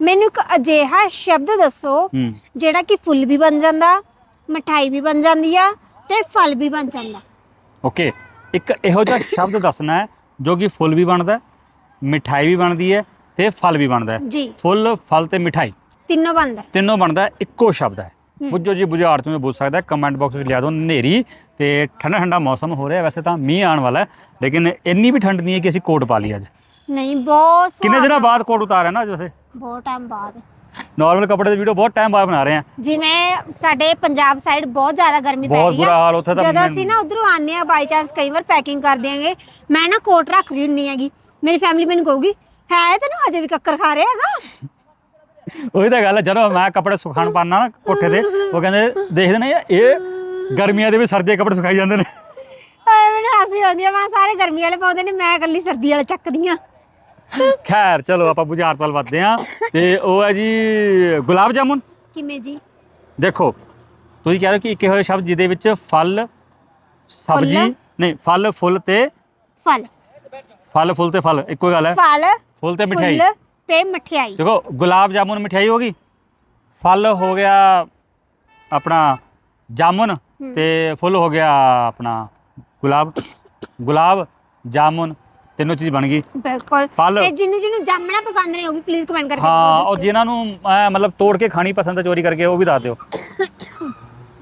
ਮੈਨੂੰ ਇੱਕ ਅਜਿਹਾ ਸ਼ਬਦ ਦੱਸੋ ਹੂੰ। ਜਿਹੜਾ ਕਿ ਫੁੱਲ ਵੀ ਬਣ ਜਾਂਦਾ ਮਠਾਈ ਵੀ ਬਣ ਜਾਂਦੀ ਆ ਤੇ ਫਲ ਵੀ ਬਣ ਜਾਂਦਾ। ਓਕੇ ਇੱਕ ਇਹੋ ਜਿਹਾ ਸ਼ਬਦ ਦੱਸਣਾ ਹੈ ਜੋ ਕਿ ਫੁੱਲ ਵੀ ਬਣਦਾ ਹੈ, ਮਿਠਾਈ ਵੀ ਬਣਦੀ ਹੈ ਤੇ ਫਲ ਵੀ ਬਣਦਾ ਹੈ। ਜੀ। ਫੁੱਲ ਫਲ ਤੇ ਮਿਠਾਈ। ਤਿੰਨੋਂ ਬਣਦਾ ਤਿੰਨੋਂ ਬਣਦਾ ਹੈ, ਇੱਕੋ ਸ਼ਬਦ ਹੈ। ਹੂੰ। ਬੁੱਝੋ ਜੀ ਬੁਝਾਰਤ ਤੁਸੀਂ ਪੁੱਛ ਸਕਦਾ ਕਮੈਂਟ ਬਾਕਸ ਵਿੱਚ ਲਿਆ ਦਿਓ ਹਨੇਰੀ ਤੇ ਠੰਡਾ ਠੰਡਾ ਮੌਸਮ ਹੋ ਰਿਹਾ ਵੈਸੇ ਤਾਂ ਮੀਂਹ ਆਉਣ ਵਾਲਾ ਹੈ ਲੇਕਿਨ ਇੰਨੀ ਵੀ ਠੰਡ ਨਹੀਂ ਹੈ ਕਿ ਅਸੀਂ ਕੋਟ ਪਾ ਲਈ ਅੱਜ। ਨਹੀਂ ਬਹੁਤ ਕਿੰਨੇ ਦਿਨਾਂ ਬਾਅਦ ਕੋਟ ਉਤਾਰਿਆ ਨਾ ਅੱਜ ਵੈਸੇ? ਬਹੁਤ ਟਾਈਮ ਬਾਅਦ। ਨਾਰਮਲ ਕੱਪੜੇ ਦੀ ਵੀਡੀਓ ਬਹੁਤ ਟਾਈਮ ਬਾਅਦ ਬਣਾ ਰਹੇ ਹਾਂ ਜਿਵੇਂ ਸਾਡੇ ਪੰਜਾਬ ਸਾਈਡ ਬਹੁਤ ਜ਼ਿਆਦਾ ਗਰਮੀ ਪੈ ਬਹੁਤ ਰਹੀ ਬੁਰਾ ਆ ਹਾਲ ਉੱਥੇ ਤਾਂ ਜਦੋਂ ਅਸੀਂ ਨਾ ਉਧਰੋਂ ਆਨੇ ਆ ਬਾਈ ਚਾਂਸ ਕਈ ਵਾਰ ਪੈਕਿੰਗ ਕਰ ਦਿਆਂਗੇ। ਮੈਂ ਨਾ ਕੋਟ ਰੱਖ ਰਹੀ ਹੁੰਨੀ ਹੈਗੀ। ਮੇਰੀ ਫੈਮਿਲੀ ਮੈਨੂੰ ਕਹੂਗੀ ਹੈ ਤੈਨੂੰ ਹਜੇ ਵੀ ਕੱਕਰ ਖਾ ਰਿਹਾ ਹੈਗਾ? ਉਹੀ ਤਾਂ ਗੱਲ ਹੈ ਜਦੋਂ ਮੈਂ ਕੱਪੜੇ ਸੁਖਾਣ ਪਾਣਾ ਨਾ ਕੋਠੇ ਤੇ ਉਹ ਕਹਿੰਦੇ ਦੇਖਦੇ ਨੇ ਇਹ ਗਰਮੀਆਂ ਦੇ ਵੀ ਸਰਦੀ ਦੇ ਕੱਪੜੇ ਸੁਖਾਈ ਜਾਂਦੇ ਨੇ। ਹਾਏ ਮੈਨੂੰ ਹਾਸੀ ਆਉਂਦੀ ਆ ਮੈਂ ਸਾਰੇ ਗਰਮੀ ਵਾਲੇ ਪਾਉਂਦੇ ਨੇ ਮੈਂ ਇਕੱਲੀ ਸਰਦੀ ਵਾਲੇ ਚੱਕਦੀ ਆ। ਖੈਰ ਚਲੋ ਆਪਾਂ ਬੁਝਾਰਤ ਵੱਲ ਵੱਧਦੇ ਹਾਂ। ਤੇ ਉਹ ਹੈ ਜੀ ਗੁਲਾਬ ਜਾਮੁਨ। ਕਿਵੇਂ ਜੀ? ਦੇਖੋ ਤੁਸੀਂ ਕਹਿ ਰਹੇ ਹੋ ਕਿ ਇੱਕ ਇਹੋ ਜਿਹਾ ਸ਼ਬਦ ਜਿਹਦੇ ਵਿੱਚ ਫਲ ਸਬਜੀ? ਨਹੀਂ ਫਲ ਫੁੱਲ ਤੇ ਫਲ। ਫਲ ਫੁੱਲ ਤੇ ਫਲ ਇੱਕੋ ਗੱਲ ਹੈ। ਫਲ ਫੁੱਲ ਤੇ ਮਠਿਆਈ ਫੁੱਲ ਤੇ ਮਠਿਆਈ ਦੇਖੋ ਗੁਲਾਬ ਜਾਮੁਨ ਮਠਿਆਈ ਹੋ ਗਈ। ਫਲ ਹੋ ਗਿਆ ਆਪਣਾ ਜਾਮੁਨ। ਤੇ ਫੁੱਲ ਹੋ ਗਿਆ ਆਪਣਾ ਗੁਲਾਬ। ਗੁਲਾਬ ਜਾਮੁਨ ਤਿੰਨੋਂ ਚੀਜ਼ ਬਣ ਗਈ। ਬਿਲਕੁਲ। ਫਲ। ਤੇ ਜਿਹਨੂੰ ਜਿਹਨੂੰ ਜਾਮਣਾ ਪਸੰਦ ਨੇ ਉਹ ਵੀ ਪਲੀਜ਼ ਕਮੈਂਟ ਕਰਕੇ ਹਾਂ ਜ਼ਰੂਰ ਉਹ ਜਿਨ੍ਹਾਂ ਨੂੰ ਮਤਲਬ ਤੋੜ ਕੇ ਖਾਣੀ ਪਸੰਦ ਹੈ ਚੋਰੀ ਕਰਕੇ ਉਹ ਵੀ ਦੱਸ ਦਿਓ।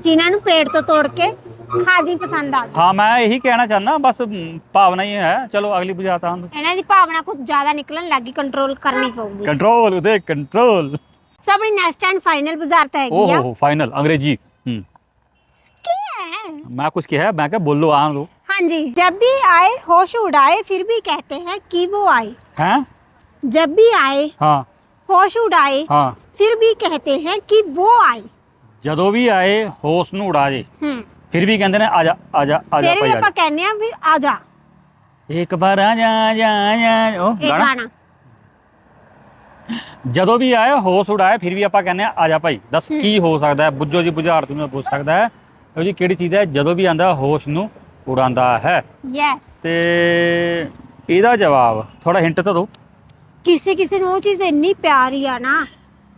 ਜਿਨ੍ਹਾਂ ਨੂੰ ਪੇੜ ਤੋਂ ਤੋੜ ਕੇ ਖਾਦੀ ਪਸੰਦ ਆ। ਗਈ ਹਾਂ ਮੈਂ ਇਹੀ ਕਹਿਣਾ ਚਾਹੁੰਦਾ ਬਸ ਮ, ਭਾਵਨਾ ਹੀ ਹੈ। ਚਲੋ ਅਗਲੀ ਬੁਝਾਤਾ ਹਾਂ ਇਹਨਾਂ ਦੀ ਭਾਵਨਾ ਕੁਝ ਜ਼ਿਆਦਾ ਨਿਕਲਣ ਲੱਗੀ ਕੰਟਰੋਲ ਕਰਨੀ ਪਊਗੀ। ਕੰਟਰੋਲ ਉਹਦੇ ਕੰਟਰੋਲ ਸੋ ਆਪਣੀ ਨੈਕਸਟ ਐਂਡ ਫਾਈਨਲ ਬਜ਼ਾਰਤ ਹੈਗੀ ਆ। ਓਹ ਫਾਈਨਲ ਅੰਗਰੇਜ਼ੀ। ਹੂੰ। ਕੀ ਹੈ? ਮੈਂ ਕੁਝ ਕਿਹਾ ਮੈਂ ਕਿਹਾ ਬੋਲੋ ਆਂ ਲੋ हाँ जी जब भी आए होश उड़ाए फिर भी कहते हैं कि वो आए ਹੈ जब भी आए ਹਾਂ होश उड़ाए ਹਾਂ फिर भी कहते हैं कि वो आए ਜਦੋਂ ਵੀ ਆਏ ਹੋਸ਼ ਨੂੰ ਉਡਾ ਜੇ हम्म ਫਿਰ ਵੀ ਕਹਿੰਦੇ ਨੇ ਆ ਜਾ ਆ ਜਾ ਆ ਜਾ फिर भी ਭਾਈ ਆ ਆਪਾਂ कहने हैं भी आ जा ਜਾ ਇੱਕ ਵਾਰ ਆ ਜਾ ਆ ਜਾ ਆ ਜਾ ਉਹ एक ਗਾਣਾ गाना ਜਦੋਂ ਵੀ ਆਏ ਹੋਸ਼ ਉਡਾਏ ਫਿਰ ਵੀ ਆਪਾਂ ਕਹਿੰਦੇ ਆ ਆ ਜਾ ਭਾਈ ਦੱਸ ਹੂੰ। ਕੀ ਹੋ ਸਕਦਾ ਹੈ ਬੁੱਝੋ ਜੀ ਬੁਝਾਰਤ ਨੂੰ ਪੁੱਛ ਸਕਦਾ ਹੈ ਉਹ ਜੀ ਕਿਹੜੀ ਚੀਜ਼ ਹੈ ਜਦੋਂ ਵੀ ਆਂਦਾ ਹੋਸ਼ ਨੂੰ ਉਡਾਉਂਦਾ ਹੈ। यस ਤੇ ਇਹਦਾ ਜਵਾਬ ਥੋੜਾ ਹਿੰਟ ਤਾਂ ਦਿਓ। ਕਿਸੇ ਕਿਸੇ ਨੂੰ ਉਹ ਚੀਜ਼ ਇੰਨੀ ਪਿਆਰੀ ਆ ਨਾ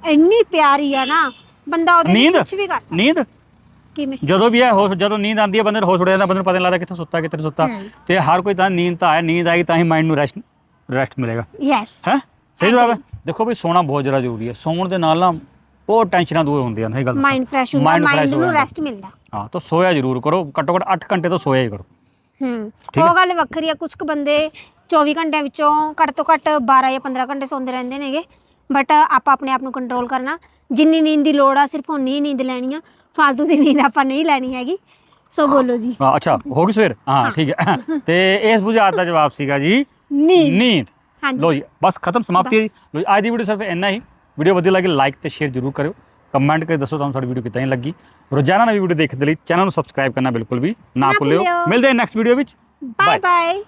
ਇੰਨੀ ਪਿਆਰੀ ਆ ਨਾ ਬੰਦਾ ਉਹਦੇ ਲਈ ਨੀਂਦ? ਕੁਝ ਵੀ ਕਰ ਸਕਦਾ। ਨੀਂਦ? ਕਿਵੇਂ? ਜਦੋਂ ਵੀ ਹੈ ਹੋਸ਼ ਜਦੋਂ ਨੀਂਦ ਆਉਂਦੀ ਹੈ ਬੰਦੇ ਨੂੰ ਹੋਸ਼ ਉੜ ਜਾਂਦਾ ਬੰਦੇ ਨੂੰ ਪਤਾ ਨਹੀਂ ਲੱਗਦਾ ਕਿੱਥੇ ਸੁੱਤਾ ਕਿੱਥੇ ਨਹੀਂ ਸੁੱਤਾ। ਤੇ ਹਰ ਕੋਈ ਤਾਂ ਨੀਂਦ ਤਾਂ ਆਏ ਨੀਂਦ ਆਏਗੀ ਤਾਂ ਹੀ ਮਾਈਂਡ ਨੂੰ ਰੈਸਟ ਰੈਸਟ ਮਿਲੇਗਾ। ਯਸ ਹੈ? ਸਹੀ ਜਵਾਬ ਹੈ? ਦੇਖੋ ਵੀ ਸੋਣਾ ਬਹੁਤ ਜ਼ਿਆਦਾ ਜ਼ਰੂਰੀ ਹੈ। ਸੌਣ ਦੇ ਨਾਲ ਨਾ ਬਹੁਤ ਟੈਨਸ਼ਨਾਂ ਦੂਰ ਹੁੰਦੀਆਂ ਨੇ ਇਹ ਗੱਲ। ਮਾਈਂਡ ਫਰੈਸ਼ ਹੁੰਦਾ ਮਾਈਂਡ ਨੂੰ। ਰੈਸਟ ਮਿਲਦਾ। ਹਾਂ ਤਾਂ ਸੋਇਆ ਜ਼ਰੂਰ ਕਰੋ ਘੱਟੋ ਘੱਟ 8 ਘੰਟੇ ਤਾਂ ਸੋਇਆ ਹੀ ਕਰੋ। ਹੂੰ ਉਹ। ਗੱਲ ਵੱਖਰੀ ਆ ਕੁਝ ਕੁ ਬੰਦੇ 24 ਘੰਟਿਆਂ ਵਿੱਚੋਂ ਘੱਟ ਤੋਂ ਘੱਟ 12 ਜਾਂ 15 ਘੰਟੇ ਸੌਂਦੇ ਰਹਿੰਦੇ ਨੇਗੇ। ਬਟ ਆਪਾਂ ਆਪਣੇ ਆਪ ਨੂੰ ਕੰਟਰੋਲ ਕਰਨਾ। ਜਿੰਨੀ ਨੀਂਦ ਦੀ ਲੋੜ ਆ ਸਿਰਫ ਉਨੀ ਹੀ ਨੀਂਦ ਲੈਣੀ ਆ। ਫालतू ਦੀ ਨੀਂਦ ਆਪਾਂ ਨਹੀਂ ਲੈਣੀ ਹੈਗੀ। ਸੋ ਬੋਲੋ ਜੀ। ਹਾਂ ਅੱਛਾ ਹੋ ਗਈ ਸਵੇਰ? ਹਾਂ। ਠੀਕ ਹੈ। ਤੇ ਇਸ ਬੁਝਾਰਤ ਦਾ ਜਵਾਬ ਸੀਗਾ ਜੀ ਨੀਂਦ। ਨੀਂਦ। ਹਾਂਜੀ। ਲੋ ਜੀ ਬਸ ਖਤਮ ਸਮਾਪਤੀ ਹੈ ਜੀ। ਲਓ ਜੀ ਅੱਜ ਦੀ ਵੀਡੀਓ ਸਿਰਫ ਇੰਨਾ ਹੀ। ਵੀਡੀਓ ਵਧੀਆ ਲੱਗੀ ਲਾਈਕ ਤੇ ਸ਼ੇਅਰ ਜ਼ਰੂਰ ਕਰਿਓ। ਕਮੈਂਟ ਕਰਕੇ ਦੱਸੋ ਤੁਹਾਨੂੰ ਸਾਡੀ ਵੀਡੀਓ ਕਿੱਦਾਂ ਦੀ ਲੱਗੀ। ਰੋਜ਼ਾਨਾ ਨਵੀਂ ਵੀਡੀਓ ਦੇਖਣ ਦੇ ਲਈ ਚੈਨਲ ਨੂੰ ਸਬਸਕ੍ਰਾਈਬ ਕਰਨਾ ਬਿਲਕੁਲ ਵੀ ਨਾ ਭੁੱਲਿਓ। ਮਿਲਦੇ ਹਾਂ ਨੈਕਸਟ ਵੀਡੀਓ ਵਿੱਚ। Bye bye